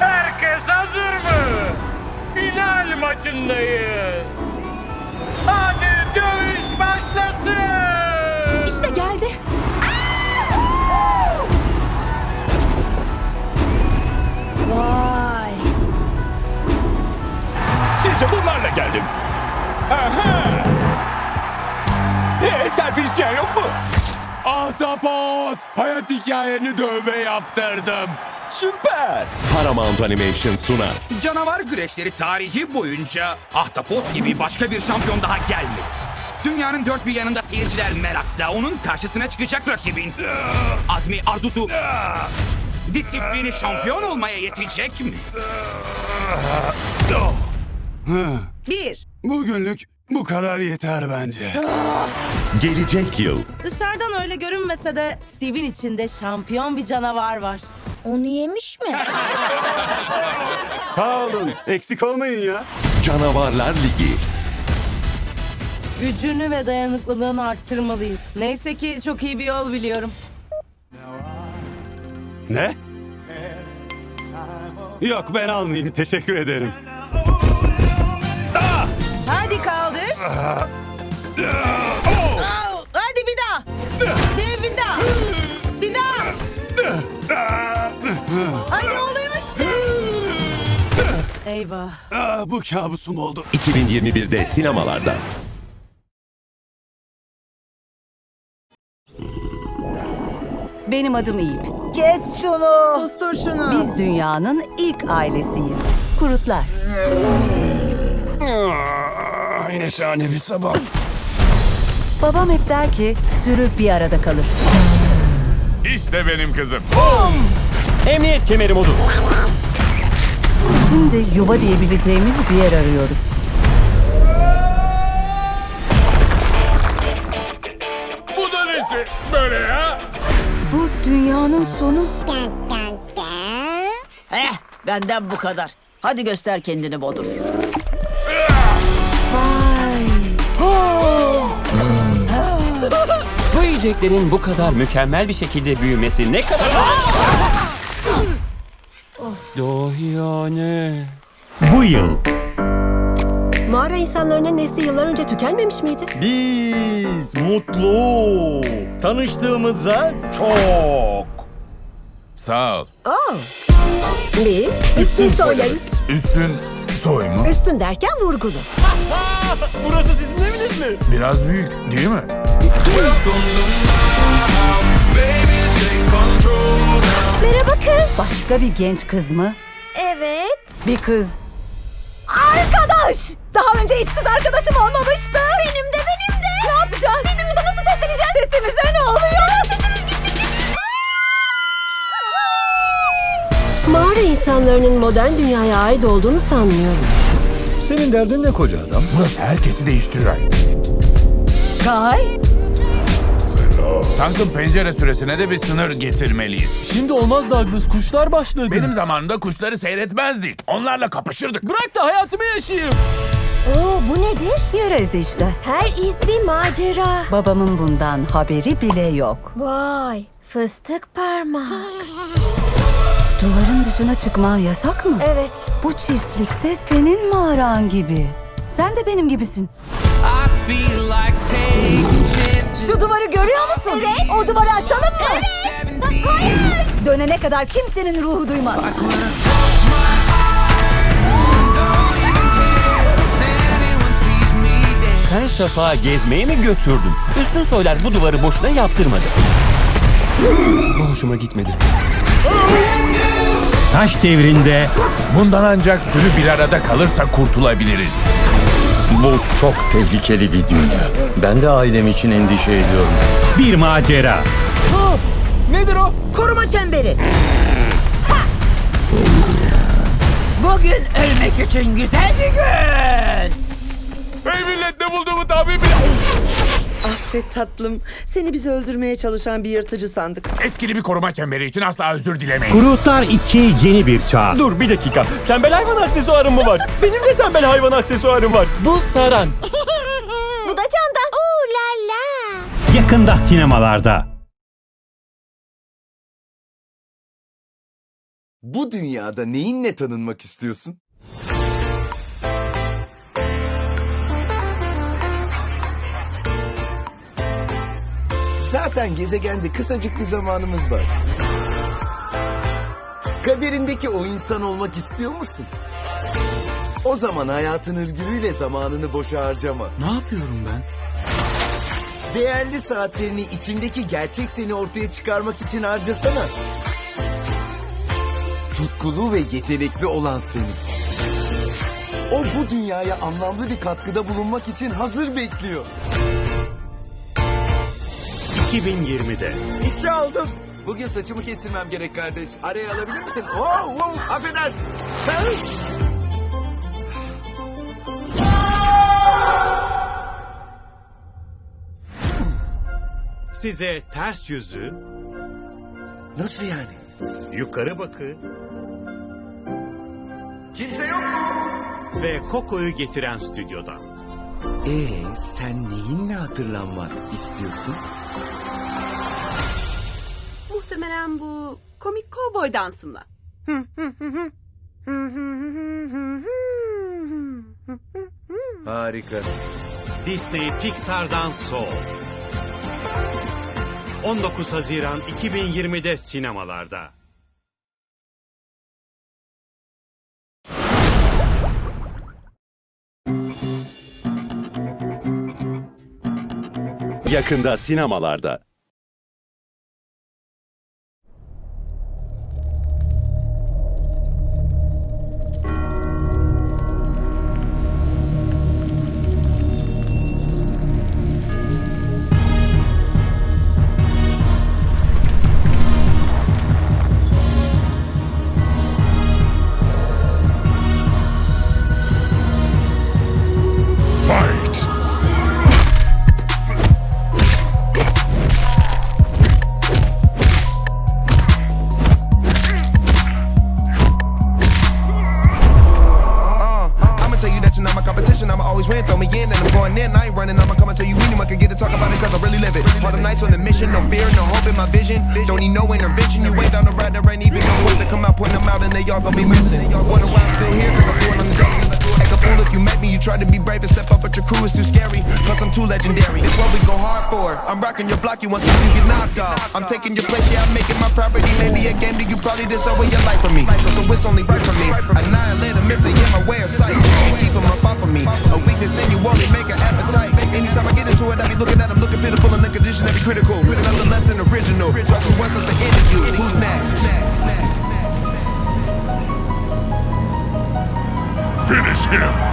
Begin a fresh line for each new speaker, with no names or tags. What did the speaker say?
Herkes hazır mı? Final maçındayız. Hadi dövüş başlasın.
İşte geldi. Vay.
Size bunlarla geldim. Aha! Ee, selfie isteyen yok mu? Ahtapot! Hayat hikayeni dövme yaptırdım. Süper!
Paramount Animation sunar.
Canavar güreşleri tarihi boyunca Ahtapot gibi başka bir şampiyon daha gelmedi. Dünyanın dört bir yanında seyirciler merakta. Onun karşısına çıkacak rakibin azmi, arzusu, disiplini şampiyon olmaya yetecek mi?
Bir.
Bugünlük bu kadar yeter bence.
Gelecek yıl
Dışarıdan öyle görünmese de Steve'in içinde şampiyon bir canavar var.
Onu yemiş mi?
Sağ olun. Eksik olmayın ya.
Canavarlar Ligi.
Gücünü ve dayanıklılığını arttırmalıyız. Neyse ki çok iyi bir yol biliyorum.
Ne? Yok ben almayayım. Teşekkür ederim.
Hadi kaldır. Au, Hadi bir daha. Bir, bir daha. Bir daha. Hadi oluyor işte. Eyvah.
Ah, bu kabusum oldu.
2021'de sinemalarda.
Benim adım İp. Kes şunu. Sustur şunu. Biz dünyanın ilk ailesiyiz. Kurutlar.
Ah, yine şahane bir sabah.
Babam hep der ki sürü bir arada kalır.
İşte benim kızım.
Emniyet kemeri modu.
Şimdi yuva diyebileceğimiz bir yer arıyoruz.
Bu da nesi böyle ya?
Bu dünyanın sonu.
Eh, benden bu kadar. Hadi göster kendini Bodur.
Bu yiyeceklerin bu kadar mükemmel bir şekilde büyümesi ne kadar... Doğuyane.
Bu yıl
Mağara insanlarının nesli yıllar önce tükenmemiş miydi?
Biz mutlu. Tanıştığımıza çok.
Sağ ol.
Oo. Biz üstün soylarız.
Üstün soy mu?
Üstün derken vurgulu.
Burası sizin eviniz mi?
Biraz büyük değil mi?
Merhaba kız.
Başka bir genç kız mı?
Evet.
Bir kız. Arkadaş! Daha önce hiç kız arkadaşım olmamıştı.
Benim de benim de.
Ne yapacağız?
Birbirimize nasıl sesleneceğiz?
Sesimize ne oluyor?
Mağara insanlarının modern dünyaya ait olduğunu sanmıyorum.
Senin derdin ne koca adam?
Burası herkesi değiştirir.
Kay.
Tankın pencere süresine de bir sınır getirmeliyiz.
Şimdi olmaz Douglas kuşlar başladı.
Benim zamanımda kuşları seyretmezdik. Onlarla kapışırdık.
Bırak da hayatımı yaşayayım.
Oo bu nedir?
Yarız işte.
Her iz bir macera.
Babamın bundan haberi bile yok.
Vay. Fıstık parmak.
Duvarın dışına çıkman yasak mı?
Evet.
Bu çiftlikte senin mağaran gibi. Sen de benim gibisin. Şu duvarı görüyor musun? Evet. O duvarı açalım mı? Evet. Hayır. Dönene kadar kimsenin ruhu duymaz.
Sen Şafak'ı gezmeye mi götürdün? Üstün soylar bu duvarı boşuna yaptırmadı. Bu hoşuma gitmedi.
Taş devrinde
Bundan ancak sürü bir arada kalırsa kurtulabiliriz.
Bu çok tehlikeli bir dünya. Ben de ailem için endişe ediyorum. Bir macera.
Nedir o?
Koruma çemberi. Bugün ölmek için güzel bir gün.
Hey millet ne bulduğumu tahmin bile...
Affet tatlım. Seni bizi öldürmeye çalışan bir yırtıcı sandık.
Etkili bir koruma çemberi için asla özür dilemeyin.
Kurutlar 2 yeni bir çağ.
Dur bir dakika. Tembel hayvan aksesuarım mı var? Benim de tembel hayvan aksesuarım var. Bu saran.
Bu
Yakında sinemalarda.
Bu dünyada neyinle tanınmak istiyorsun? Zaten gezegende kısacık bir zamanımız var. Kaderindeki o insan olmak istiyor musun? O zaman hayatın ırgürüyle zamanını boşa harcama.
Ne yapıyorum ben?
Değerli saatlerini içindeki gerçek seni ortaya çıkarmak için harcasana. Tutkulu ve yetenekli olan seni. O bu dünyaya anlamlı bir katkıda bulunmak için hazır bekliyor.
2020'de.
İşe aldım. Bugün saçımı kestirmem gerek kardeş. Araya alabilir misin? Oh, oh, affedersin.
Size ters yüzü,
Nasıl yani?
yukarı bakı
Kimse yok mu?
ve kokoyu getiren stüdyodan.
Ee, sen neyinle hatırlanmak istiyorsun?
Muhtemelen bu komik kovboy dansımla.
Harika.
Disney Pixar'dan Soul. 19 Haziran 2020'de sinemalarda.
Yakında sinemalarda.
The mission, no fear, no hope in my vision. Don't need no intervention. You ain't on the ride, there ain't even no ones to come out, point them out, and they all gonna be missing. Wonder why I'm still here, cause I'm on the daily. Fool if you met me, you try to be brave and step up, but your crew is too scary. Plus, I'm too legendary. It's what we go hard for. I'm rocking your block, you want to, you get knocked off. I'm taking your place, yeah, I'm making my property. Maybe a game that you probably deserve your life for me. So it's only right for me. Annihilate them if they get my way of sight. And keep them up off of me. A weakness in you only make an appetite. Anytime I get into it, I be looking at them, looking pitiful and the condition that be critical. Nothing less than original. Plus, who wants us to end you?
Him!